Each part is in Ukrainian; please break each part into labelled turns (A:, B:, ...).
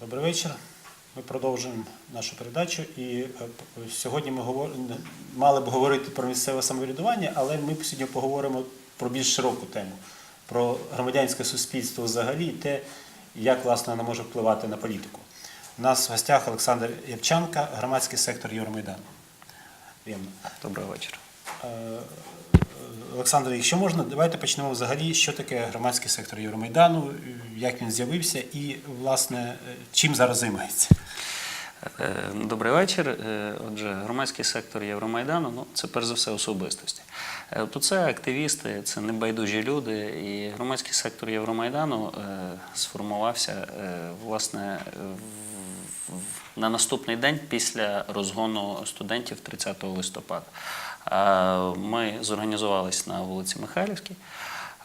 A: Добрий вечір. Ми продовжуємо нашу передачу. І е, сьогодні ми говор... мали б говорити про місцеве самоврядування, але ми сьогодні поговоримо про більш широку тему про громадянське суспільство взагалі і те, як власне воно може впливати на політику. У нас в гостях Олександр Ябчанка, громадський сектор Євромайдану. Приємно.
B: Доброго вечора.
A: Олександр, якщо можна, давайте почнемо взагалі, що таке громадський сектор Євромайдану, як він з'явився і, власне, чим зараз займається.
B: Е, Добрий вечір. Е, Отже, громадський сектор Євромайдану ну, це перш за все особистості. Е, це активісти, це небайдужі люди. І громадський сектор Євромайдану сформувався власне на наступний день після розгону студентів 30 листопада. Е, Ми зорганізувалися на вулиці Михайлівській.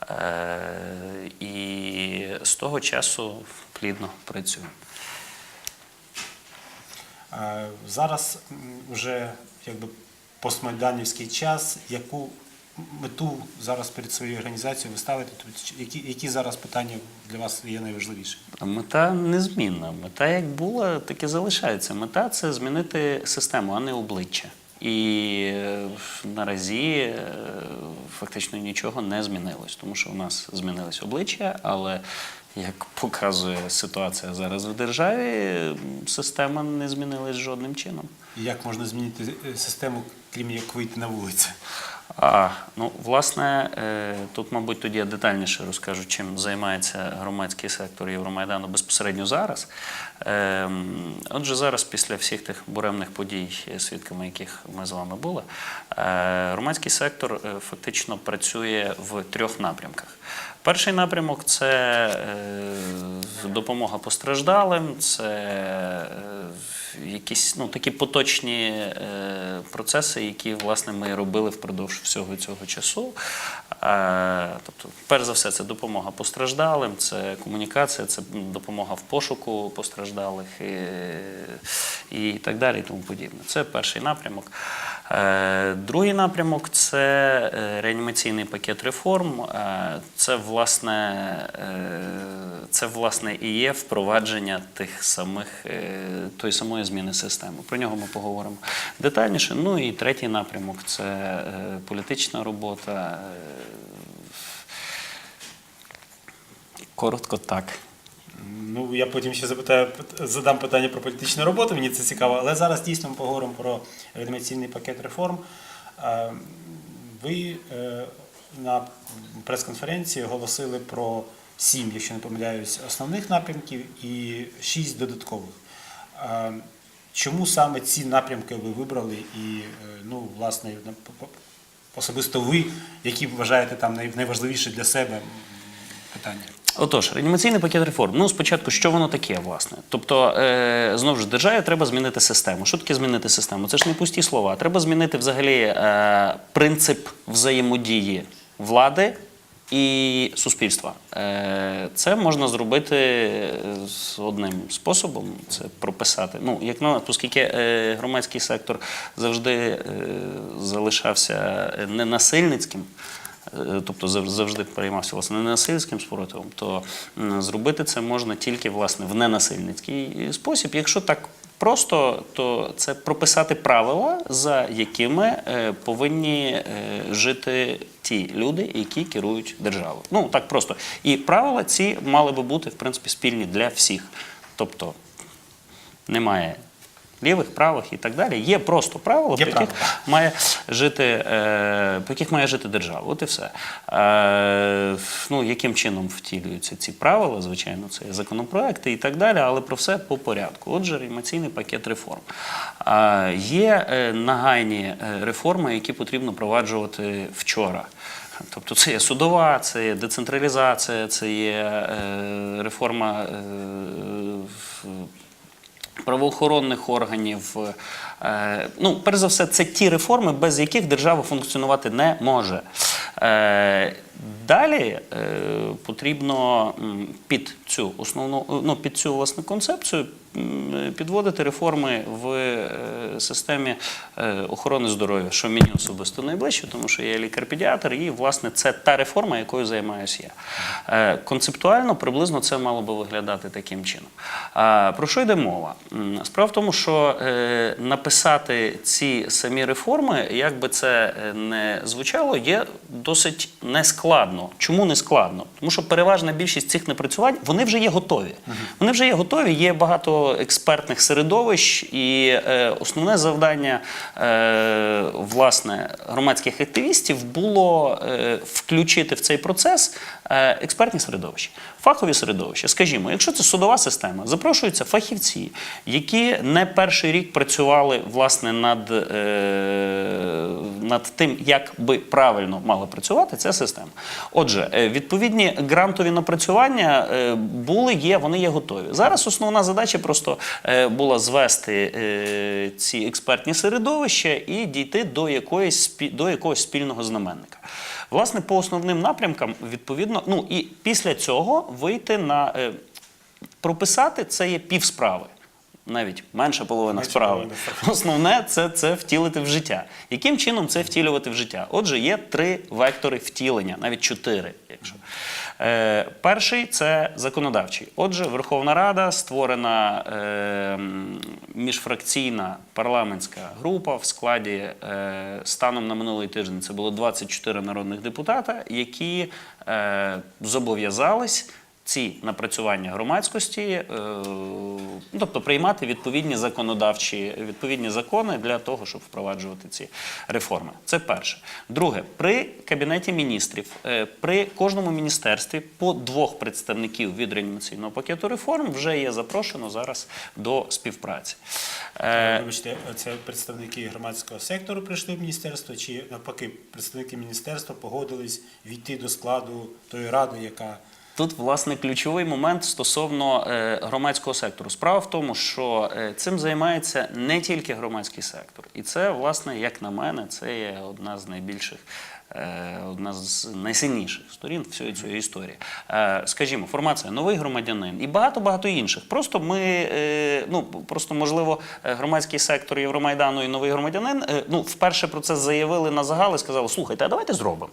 B: е, І з того часу плідно працюємо.
A: Зараз вже якби постмайданівський час, яку мету зараз перед своєю організацією ви ставите, Тобто, які, які зараз питання для вас є найважливіші?
B: Мета незмінна. Мета як була, так і залишається. Мета це змінити систему, а не обличчя. І е, наразі е, фактично нічого не змінилось, тому що у нас змінилось обличчя, але як показує ситуація зараз в державі, система не змінилась жодним чином.
A: Як можна змінити е, систему, крім як вийти на вулицю?
B: А, ну, власне, е, тут, мабуть, тоді я детальніше розкажу, чим займається громадський сектор Євромайдану безпосередньо зараз. Ем, Отже, зараз, після всіх тих буремних подій, е, свідками яких ми з вами були, е, громадський сектор фактично працює в трьох напрямках. Перший напрямок це е, допомога постраждалим, це е, якісь ну, такі поточні е, процеси, які власне ми робили впродовж всього цього часу. Тобто, перш за все, це допомога постраждалим, це комунікація, це допомога в пошуку постраждалих і, і так далі, і тому подібне. Це перший напрямок. Другий напрямок це реанімаційний пакет реформ. Це власне, е, це власне і є впровадження тих самих е, тої самої зміни системи. Про нього ми поговоримо детальніше. Ну і третій напрямок це е, політична робота. Коротко так.
A: Ну, я потім ще запитаю, задам питання про політичну роботу, мені це цікаво, але зараз дійсно ми поговоримо про реанімаційний пакет реформ. Ви на прес-конференції оголосили про сім, якщо не помиляюсь, основних напрямків і шість додаткових. Е, Чому саме ці напрямки ви вибрали і, е, ну, власне, особисто ви, які вважаєте там най- найважливіші для себе питання?
B: Отож, реанімаційний пакет реформ. Ну, спочатку, що воно таке, власне? Тобто, е, знову ж державі треба змінити систему. Що таке змінити систему? Це ж не пусті слова. Треба змінити взагалі е, принцип взаємодії влади і суспільства. Е, це можна зробити е, з одним способом це прописати. Ну, як на оскільки е, громадський сектор завжди залишався ненасильницьким. Тобто зав- завжди переймався власне ненасильницьким спротивом, то зробити це можна тільки власне в ненасильницький спосіб. Якщо так просто, то це прописати правила, за якими е, повинні е, жити ті люди, які керують державою. Ну так просто. І правила ці мали би бути в принципі спільні для всіх. Тобто немає. Лівих, правих і так далі. Є просто правила,
A: Є
B: по яких
A: правила.
B: має жити, е, по яких має жити держава. От і все. Е, ну, яким чином втілюються ці правила, звичайно, це є законопроекти і так далі, але про все по порядку. Отже, реанімаційний пакет реформ. Е, є нагайні реформи, які потрібно впроваджувати вчора. Тобто це є судова, це є децентралізація, це є реформа. Е, правоохоронних органів. Е, Ну, перш за все, це ті реформи, без яких держава функціонувати не може. Далі е, потрібно під цю основну ну, під цю власне концепцію підводити реформи в е, системі е, охорони здоров'я, що мені особисто найближче, тому що я лікар-педіатр, і власне це та реформа, якою займаюся я. Концептуально приблизно це мало би виглядати таким чином. Про що йде мова? Справа в тому, що написати ці самі реформи, як би це не звучало, є досить нескладно. Чому не складно? Тому що переважна більшість цих непрацювань вони вже є готові. Вони вже є готові, є багато експертних середовищ, і е, основне завдання е, власне громадських активістів було е, включити в цей процес експертні середовища, фахові середовища. Скажімо, якщо це судова система, запрошуються фахівці, які не перший рік працювали власне над, е, над тим, як би правильно мала працювати ця система. Отже, е, відповідні грантові напрацювання е, були, є, вони є готові. Зараз основна задача просто е, була звести е, ці експертні середовища і дійти до якоїсь до якогось спільного знаменника. Власне, по основним напрямкам, відповідно, ну і після цього вийти на е, прописати це є півсправи. Навіть менша половина
A: Менша
B: справи.
A: половина справи.
B: Основне це, це втілити в життя. Яким чином це втілювати в життя? Отже, є три вектори втілення, навіть чотири, якщо. Е, перший це законодавчий. Отже, Верховна Рада створена е, міжфракційна парламентська група в складі е, станом на минулий тиждень. Це було 24 народних депутата, які е, зобов'язались ці напрацювання громадськості, е, ну, тобто приймати відповідні законодавчі відповідні закони для того, щоб впроваджувати ці реформи. Це перше. Друге, при кабінеті міністрів, е, при кожному міністерстві по двох представників від реанімаційного пакету реформ вже є запрошено зараз до співпраці. Е,
A: Вибачте, це представники громадського сектору прийшли в міністерство, чи навпаки, представники міністерства погодились війти до складу тої ради, яка
B: Тут, власне, ключовий момент стосовно е, громадського сектору. Справа в тому, що е, цим займається не тільки громадський сектор, і це, власне, як на мене, це є одна з найбільших. Е, Одна з найсильніших сторін всієї цієї історії. Е, Скажімо, формація новий громадянин і багато багато інших. Просто ми, е, ну просто можливо, громадський сектор Євромайдану і новий громадянин. Ну, вперше про це заявили на загал і сказали: слухайте, а давайте зробимо.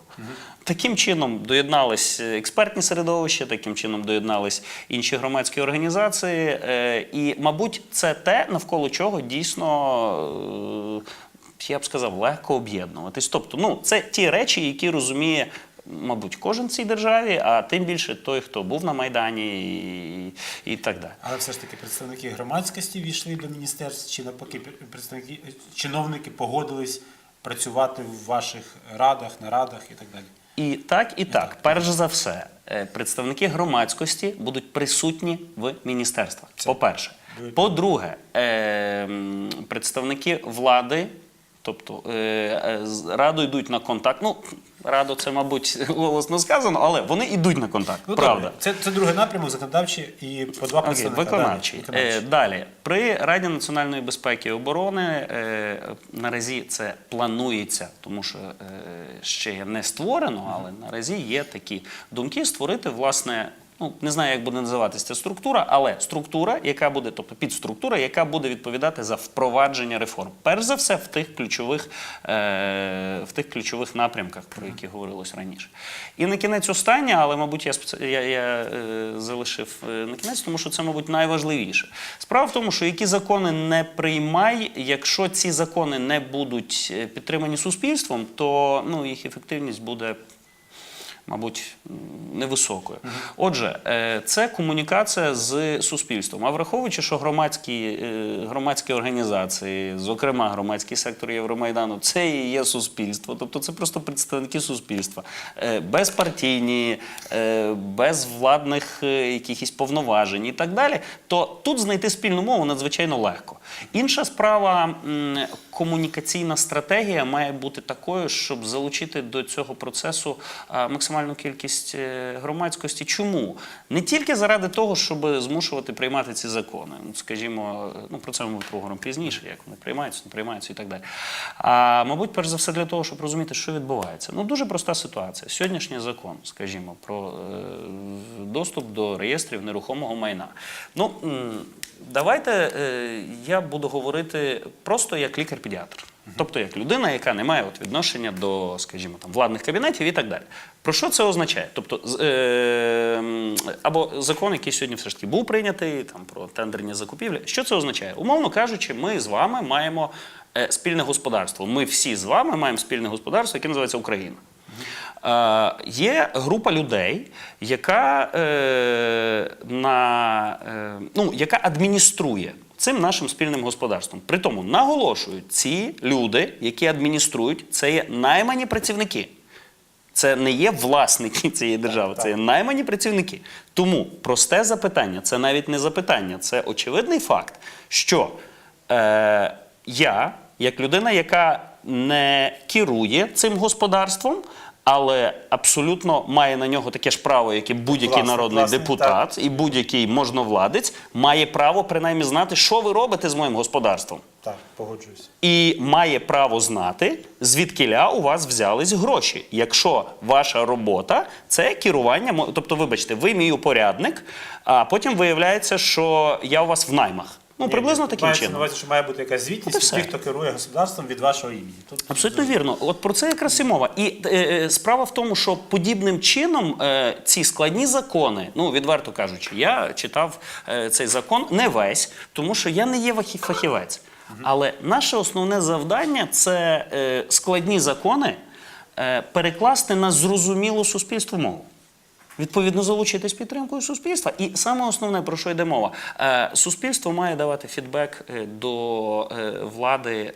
B: Таким чином доєднались експертні середовища, таким чином доєднались інші громадські організації. І, мабуть, це те, навколо чого дійсно, я б сказав, легко об'єднуватись. Тобто, ну, це ті речі, які розуміє. Мабуть, кожен в цій державі, а тим більше той, хто був на Майдані і, і так далі.
A: Але все ж таки представники громадськості війшли до міністерств, чи навпаки представники чиновники погодились працювати в ваших радах, нарадах і так далі.
B: І так, і так. Перш за все, е, представники громадськості будуть присутні в міністерствах. По-перше. По-друге, е, представники влади, тобто е, е, радо йдуть на контакт. Ну, радо це, мабуть, голосно сказано, але вони йдуть на контакт.
A: Ну,
B: правда.
A: добре. Це, це другий напрямок, законодавчий і по два представника.
B: виконавчий. Е, Далі, при Раді національної безпеки і оборони е, наразі це планується, тому що е, ще не створено, але наразі є такі думки створити власне. Ну, не знаю, як буде називатися ця структура, але структура, яка буде, тобто підструктура, яка буде відповідати за впровадження реформ. Перш за все, в тих ключових, е, в тих ключових напрямках, про які говорилось раніше. І на кінець останнє, але, мабуть, я, я, я е, залишив е, на кінець, тому що це, мабуть, найважливіше. Справа в тому, що які закони не приймай, якщо ці закони не будуть е, підтримані суспільством, то ну, їх ефективність буде мабуть, невисокою. Отже, е, це комунікація з суспільством. А враховуючи, що громадські, е, громадські організації, зокрема громадський сектор Євромайдану, це і є суспільство, тобто це просто представники суспільства, е, безпартійні, без владних якихось повноважень і так далі, то тут знайти спільну мову надзвичайно легко. Інша справа комунікаційна стратегія має бути такою, щоб залучити до цього процесу а, максимальну кількість е, громадськості. Чому? Не тільки заради того, щоб змушувати приймати ці закони. Ну, скажімо, ну про це ми поговоримо пізніше, як вони приймаються, не приймаються і так далі. А мабуть, перш за все для того, щоб розуміти, що відбувається. Ну дуже проста ситуація. Сьогоднішній закон, скажімо, про е, доступ до реєстрів нерухомого майна. Ну давайте е, я буду говорити просто як лікар-педіатр. Тобто як людина, яка не має от відношення до, скажімо, там, владних кабінетів і так далі. Про що це означає? Тобто, е, або закон, який сьогодні все ж таки був прийнятий, там, про тендерні закупівлі. Що це означає? Умовно кажучи, ми з вами маємо е, спільне господарство. Ми всі з вами маємо спільне господарство, яке називається Україна. Е, є група людей, яка, е, на, е, ну, яка адмініструє цим нашим спільним господарством. Притому наголошують, ці люди, які адмініструють, це є наймані працівники. Це не є власники цієї держави, це є наймані працівники. Тому просте запитання, це навіть не запитання, це очевидний факт, що е, я, як людина, яка не керує цим господарством, але абсолютно має на нього таке ж право, як і будь-який народний
A: власник,
B: депутат, і будь-який можновладець, має право принаймні знати, що ви робите з моїм господарством
A: Так, погоджуюся.
B: і має право знати, звідкиля у вас взялись гроші. Якщо ваша робота це керування, тобто, вибачте, ви мій упорядник, а потім виявляється, що я у вас в наймах. Ну, приблизно таким
A: мається
B: чином.
A: увазі, що має бути якась звітність тих, хто керує господарством від вашого імені. Тут
B: Абсолютно вірно. От про це якраз і мова. І е, е, справа в тому, що подібним чином е, ці складні закони, ну відверто кажучи, я читав е, цей закон не весь, тому що я не є фахівець. Але наше основне завдання це е, складні закони е, перекласти на зрозумілу суспільству мову. Відповідно, залучитись підтримкою суспільства. І саме основне, про що йде мова, Е, суспільство має давати фідбек е, до е, влади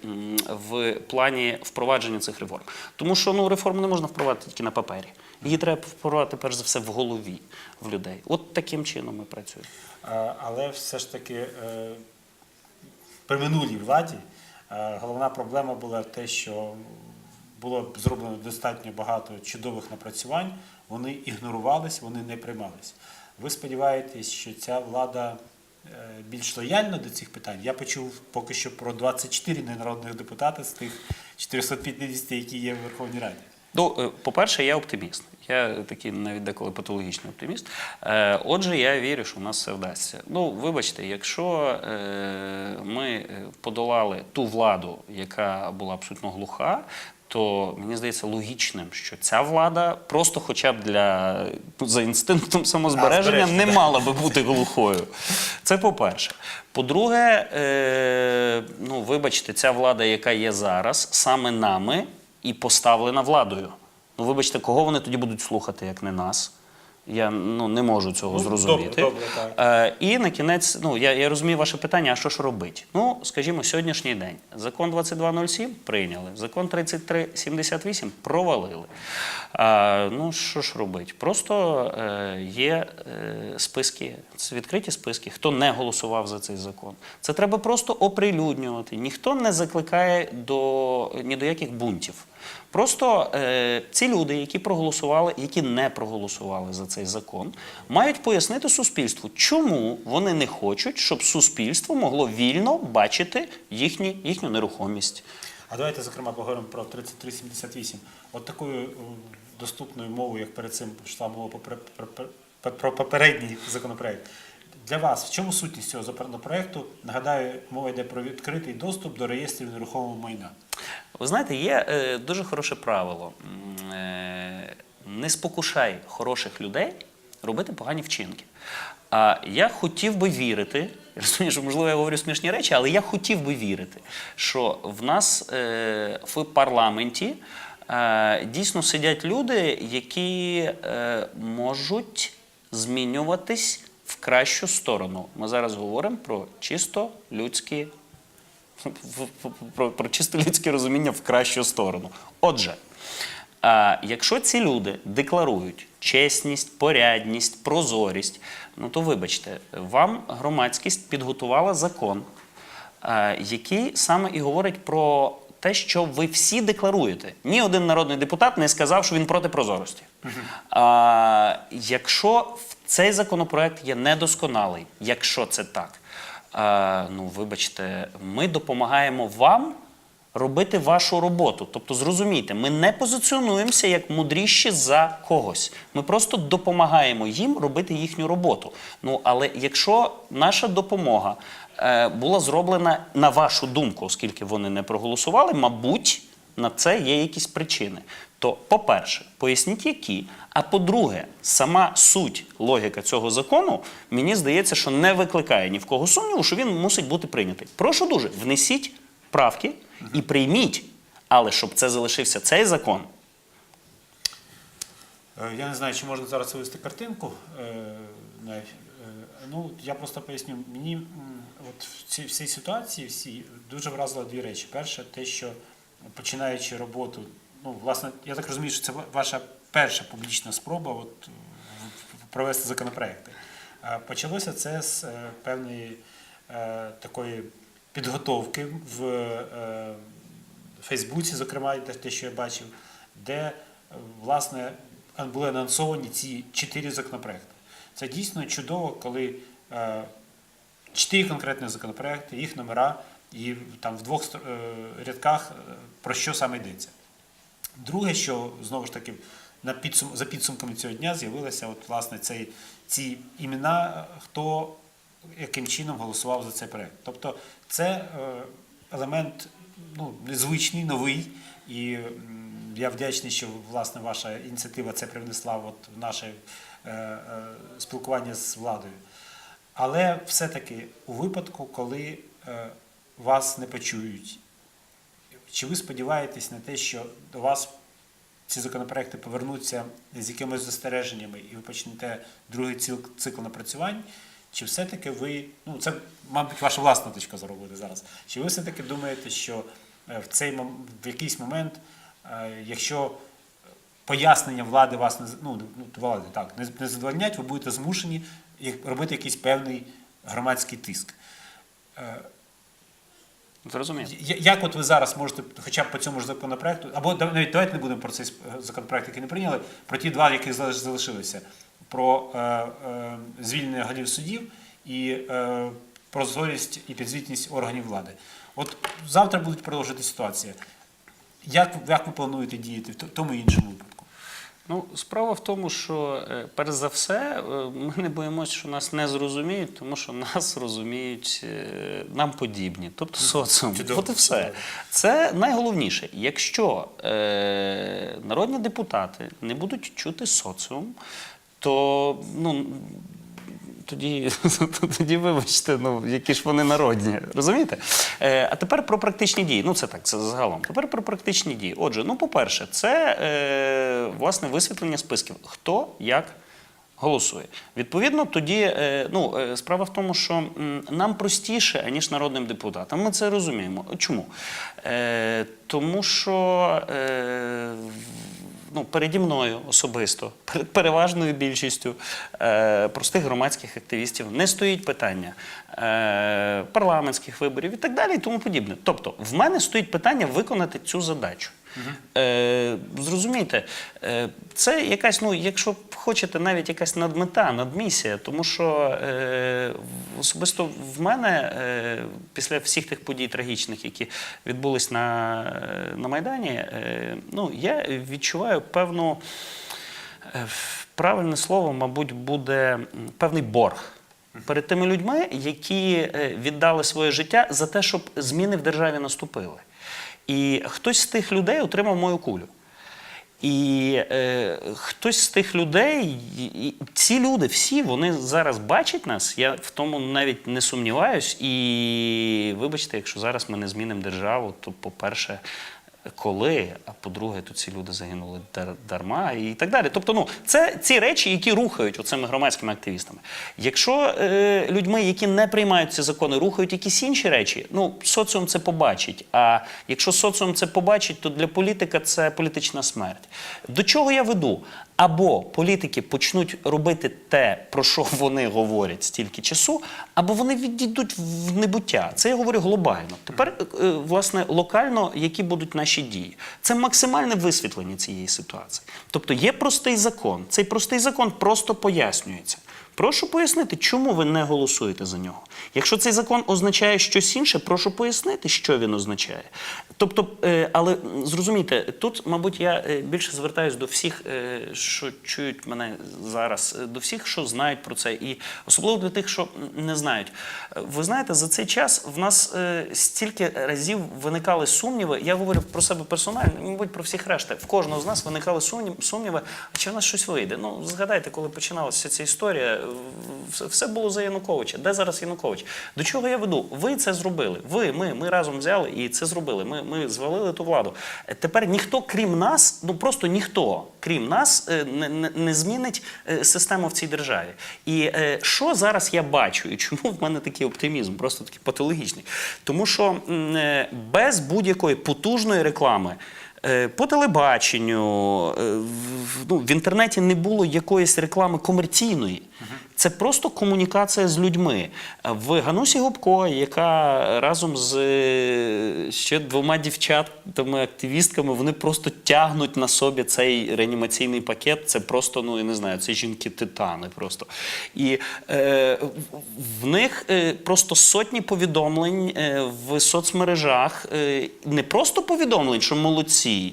B: в плані впровадження цих реформ. Тому що ну, реформу не можна впровадити тільки на папері. Її треба впровадити перш за все в голові в людей. От таким чином ми працюємо.
A: Але все ж таки при минулій владі головна проблема була те, що було зроблено достатньо багато чудових напрацювань, вони ігнорувались, вони не приймались. Ви сподіваєтесь, що ця влада е, більш лояльна до цих питань? Я почув поки що про 24 ненародних депутати з тих 450, які є в Верховній Раді.
B: Ну, е, по-перше, я оптиміст. Я такий навіть деколи патологічний оптиміст. Е, Отже, я вірю, що в нас все вдасться. Ну, вибачте, якщо ми подолали ту владу, яка була абсолютно глуха. То мені здається логічним, що ця влада просто, хоча б для за інстинктом самозбереження,
A: а,
B: не мала би бути глухою. Це по-перше. По-друге, е, ну вибачте, ця влада, яка є зараз, саме нами і поставлена владою. Ну, вибачте, кого вони тоді будуть слухати, як не нас? Я ну, не можу цього
A: Ну,
B: зрозуміти.
A: добре, добре, так.
B: Е, і на кінець, ну я, я розумію ваше питання, а що ж робить? Ну, скажімо, сьогоднішній день. Закон 2207 прийняли, закон 3378 провалили. А, ну, що ж робить? Просто е, є е, списки, відкриті списки, хто не голосував за цей закон. Це треба просто оприлюднювати. Ніхто не закликає до ні до яких бунтів. Просто е, ці люди, які проголосували, які не проголосували за цей закон, мають пояснити суспільству, чому вони не хочуть, щоб суспільство могло вільно бачити їхні, їхню нерухомість.
A: А давайте, зокрема, поговоримо про 3378. От такою е, доступною мовою, як перед цим йшла мова про, попередній законопроект. Для вас в чому сутність цього законопроекту? Нагадаю, мова йде про відкритий доступ до реєстрів нерухомого майна.
B: Ви знаєте, є е, дуже хороше правило. Е, не спокушай хороших людей робити погані вчинки. А я хотів би вірити, розумію, що можливо я говорю смішні речі, але я хотів би вірити, що в нас е, в парламенті е, дійсно сидять люди, які е, можуть змінюватись кращу сторону. Ми зараз говоримо про чисто людські про, про чисто людське розуміння в кращу сторону. Отже, а, якщо ці люди декларують чесність, порядність, прозорість, ну то вибачте, вам громадськість підготувала закон, а, який саме і говорить про те, що ви всі декларуєте. Ні один народний депутат не сказав, що він проти прозорості. А, якщо в- цей законопроект є недосконалий, якщо це так, а, ну вибачте, ми допомагаємо вам робити вашу роботу. Тобто, зрозумійте, ми не позиціонуємося як мудріші за когось. Ми просто допомагаємо їм робити їхню роботу. Ну але якщо наша допомога е, була зроблена на вашу думку, оскільки вони не проголосували, мабуть, на це є якісь причини. То, по-перше, поясніть, які. А по-друге, сама суть логіка цього закону, мені здається, що не викликає ні в кого сумніву, що він мусить бути прийнятий. Прошу дуже, внесіть правки і прийміть. Але щоб це залишився цей закон,
A: Е, Я не знаю, чи можна зараз вивести картинку. е, е, Ну, я просто поясню. Мені от в цій ситуації всі дуже вразило дві речі. Перше, те, що починаючи роботу, ну, власне, я так розумію, що це ваша перша публічна спроба от, провести законопроекти. Почалося це з е, певної е, такої підготовки в е, Фейсбуці, зокрема, те- що я бачив, де власне були анонсовані ці чотири законопроекти. Це дійсно чудово, коли чотири конкретні законопроекти, їх номера, і там в двох е, рядках е, про що саме йдеться. Друге, що знову ж таки на підсум, за підсумками цього дня з'явилися от, власне, цей, ці імена, хто яким чином голосував за цей проект. Тобто це е, елемент ну, незвичний, новий. І я вдячний, що власне ваша ініціатива це привнесла от в наше е, е, спілкування з владою. Але все-таки у випадку, коли е, вас не почують, чи ви сподіваєтесь на те, що до вас ці законопроекти повернуться з якимись застереженнями, і ви почнете другий цикл напрацювань? Чи все-таки ви, ну це, мабуть, ваша власна точка буде зараз. Чи ви все-таки думаєте, що е, в цей в якийсь момент, е, якщо пояснення влади вас не ну, ну влади так не, задовольнять, ви будете змушені робити якийсь певний громадський тиск? Е,
B: зрозуміло.
A: Як от ви зараз можете, хоча б по цьому ж законопроекту, або навіть давайте не будемо про цей законопроект, який не прийняли, про ті два, які залишилися, про е, е, звільнення голів судів і е, прозорість і підзвітність органів влади. От завтра будуть продовжити ситуація. Як, як ви плануєте діяти в тому і іншому випадку?
B: Ну, справа в тому, що е, перш за все, е, ми не боїмося, що нас не зрозуміють, тому що нас розуміють е, нам подібні, тобто соціум. От і все. Це найголовніше. Якщо е, народні депутати не будуть чути соціум, то ну. Тоді, тоді вибачте, ну які ж вони народні, розумієте? Е, а тепер про практичні дії. Ну це так, це загалом. Тепер про практичні дії. Отже, ну по-перше, це е, власне висвітлення списків. Хто як голосує. Відповідно, тоді е, ну, е, справа в тому, що нам простіше, аніж народним депутатам. Ми це розуміємо. Чому? Е, тому що. Ну, переді мною особисто, перед переважною більшістю е, простих громадських активістів не стоїть питання е, парламентських виборів і так далі, і тому подібне. Тобто, в мене стоїть питання виконати цю задачу. Е, зрозумійте, е, це якась, ну, якщо хочете, навіть якась надмета, надмісія, тому що е, особисто в мене е, після всіх тих подій трагічних, які відбулись на, е, на Майдані, е, ну, я відчуваю певну. Е, Правильне слово, мабуть, буде певний борг перед тими людьми, які е, віддали своє життя за те, щоб зміни в державі наступили. І хтось з тих людей отримав мою кулю. І е, хтось з тих людей, і- ці люди, всі вони зараз бачать нас. Я в тому навіть не сумніваюсь. І вибачте, якщо зараз ми не змінимо державу, то, по-перше, коли, а по-друге, то ці люди загинули дар- дарма і так далі. Тобто, ну, це ці речі, які рухають оцими громадськими активістами. Якщо е, людьми, які не приймають ці закони, рухають якісь інші речі, ну соціум це побачить. А якщо соціум це побачить, то для політика це політична смерть. До чого я веду? Або політики почнуть робити те, про що вони говорять стільки часу, або вони відійдуть в небуття. Це я говорю глобально. Тепер, е, власне, локально, які будуть наші дії. Це максимальне висвітлення цієї ситуації. Тобто є простий закон. Цей простий закон просто пояснюється. Прошу пояснити, чому ви не голосуєте за нього. Якщо цей закон означає щось інше, прошу пояснити, що він означає. Тобто, е, але зрозумійте, тут, мабуть, я е, більше звертаюся до всіх, е, що чують мене зараз, до всіх, що знають про це, і особливо до тих, що не знають. Ви знаєте, за цей час в нас стільки разів виникали сумніви. Я говорю про себе персонально, мабуть, про всіх решта. В кожного з нас виникали сумні- сумніви, а чи в нас щось вийде. Ну, згадайте, коли починалася ця історія, все було за Януковича. Де зараз Янукович? До чого я веду? Ви це зробили. Ви, ми, ми разом взяли і це зробили. Ми, ми звалили ту владу. Е, Тепер ніхто, крім нас, ну просто ніхто, крім нас, е, не, не, змінить е, систему в цій державі. І що зараз я бачу, і чому в мене такий оптимізм, просто такий патологічний? Тому що без будь-якої потужної реклами. По телебаченню, в, ну, в інтернеті не було якоїсь реклами комерційної. Це просто комунікація з людьми. В Ганусі Губко, яка разом з е, ще двома дівчатами, активістками, вони просто тягнуть на собі цей реанімаційний пакет. Це просто, ну я не знаю, це жінки-титани просто. І е, в них е, просто сотні повідомлень е, в соцмережах, не просто повідомлень, що молодці.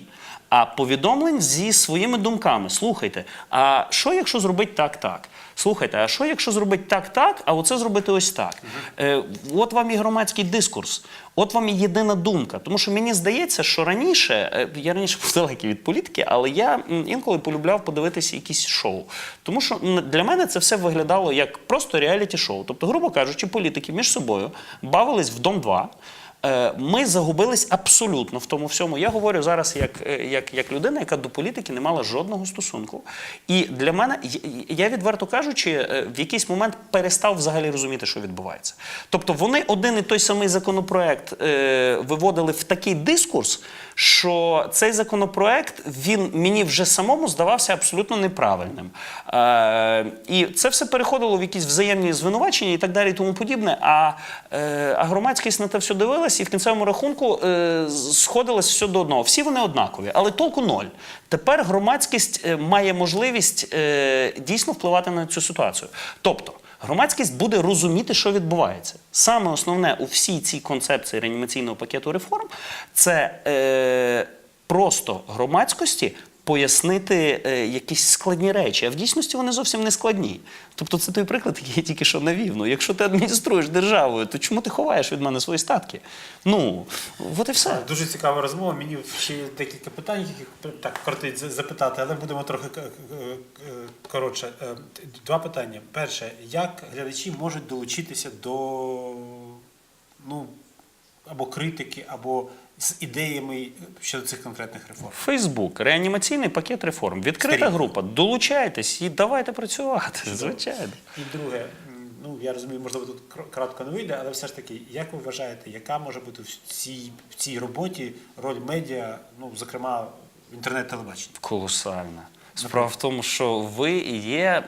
B: А повідомлень зі своїми думками. Слухайте, а що якщо зробити так, так? Слухайте, а що якщо зробити так, так, а оце зробити ось так? Е, от вам і громадський дискурс, от вам і єдина думка. Тому що мені здається, що раніше, е, я раніше був далекий від політики, але я інколи полюбляв подивитися якісь шоу. Тому що для мене це все виглядало як просто реаліті-шоу. Тобто, грубо кажучи, політики між собою бавились в Дом 2. Е, Ми загубились абсолютно в тому всьому. Я говорю зараз як, е, як, як людина, яка до політики не мала жодного стосунку. І для мене, я- відверто кажучи, е, в якийсь момент перестав взагалі розуміти, що відбувається. Тобто вони один і той самий законопроект е, виводили в такий дискурс, що цей законопроект він мені вже самому здавався абсолютно неправильним. Е, і це все переходило в якісь взаємні звинувачення і так далі, і тому подібне. А, е, а громадськість на те все дивилась, і в кінцевому рахунку е, сходилось все до одного. Всі вони однакові, але толку ноль. Тепер громадськість е, має можливість е, дійсно впливати на цю ситуацію. Тобто. Громадськість буде розуміти, що відбувається. Саме основне у всій цій концепції реанімаційного пакету реформ це е, просто громадськості пояснити е, якісь складні речі. А в дійсності вони зовсім не складні. Тобто, це той приклад, який я тільки що навів. Ну, якщо ти адмініструєш державою, то чому ти ховаєш від мене свої статки? Ну, от і все.
A: Дуже цікава розмова. Мені ще є декілька питань, яких так кортить запитати, але будемо трохи коротше. Е, Два питання. Перше, як глядачі можуть долучитися до ну, або критики, або з ідеями щодо цих конкретних реформ?
B: Фейсбук, реанімаційний пакет реформ. Відкрита
A: Старі.
B: група. Долучайтесь і давайте працювати. Звичайно.
A: І друге, ну я розумію, можливо, тут кратко не вийде, але все ж таки, як ви вважаєте, яка може бути в цій, в цій роботі роль медіа, ну, зокрема, інтернет-телебачення?
B: Колосальна. Справа в тому, що ви є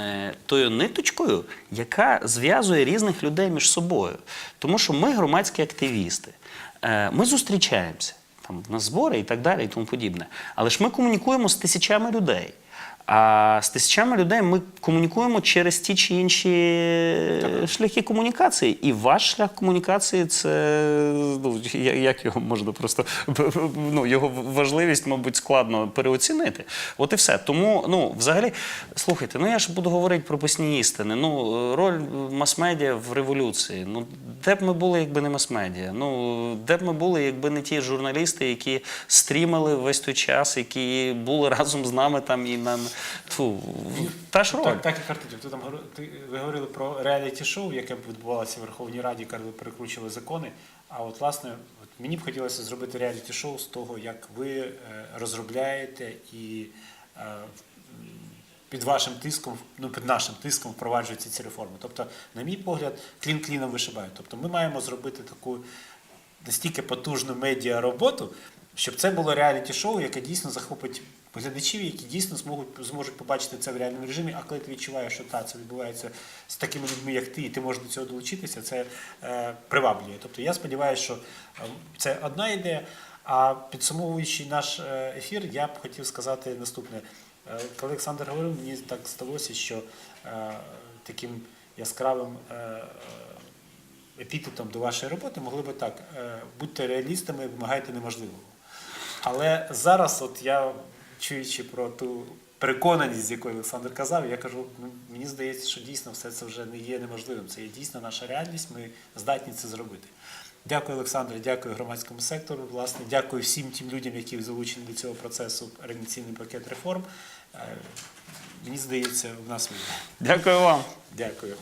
B: е, тою ниточкою, яка зв'язує різних людей між собою. Тому що ми громадські активісти. Е, Ми зустрічаємося там на збори і так далі, і тому подібне. Але ж ми комунікуємо з тисячами людей. А з тисячами людей ми комунікуємо через ті чи інші шляхи комунікації. І ваш шлях комунікації це ну, як його можна просто ну, його важливість, мабуть, складно переоцінити. От і все. Тому, ну, взагалі, слухайте, ну я ж буду говорити про пісні істини. Ну, роль мас-медіа в революції. Ну, де б ми були, якби не мас-медіа? Ну, де б ми були, якби не ті журналісти, які стрімили весь той час, які були разом з нами там і на ту, та ж роль.
A: Так, так картинів. Ти там ти, ви говорили про реаліті-шоу, яке б відбувалося в Верховній Раді, коли перекручували закони. А от власне, от мені б хотілося зробити реаліті-шоу з того, як ви е, розробляєте і е, під вашим тиском, ну під нашим тиском впроваджуються ці реформи. Тобто, на мій погляд, клін кліном вишибають. Тобто, ми маємо зробити таку настільки потужну медіа роботу, щоб це було реаліті-шоу, яке дійсно захопить глядачів, які дійсно зможуть, зможуть побачити це в реальному режимі. А коли ти відчуваєш, що та це відбувається з такими людьми, як ти, і ти можеш до цього долучитися, це е, приваблює. Тобто я сподіваюся, що е, це одна ідея. А підсумовуючи наш е, ефір, я б хотів сказати наступне. Е, Коли Олександр говорив, мені так сталося, що е, таким яскравим е, епітетом до вашої роботи могли би так: е, будьте реалістами, вимагайте неможливого. Але зараз, от я чуючи про ту переконаність, з якою Олександр казав, я кажу, ну, мені здається, що дійсно все це вже не є неможливим. Це є дійсно наша реальність, ми здатні це зробити. Дякую, Олександре, дякую громадському сектору. Власне, дякую всім тим людям, які залучені до цього процесу організаційний пакет реформ. Е, Мені здається, в нас вийде.
B: Дякую вам.
A: Дякую.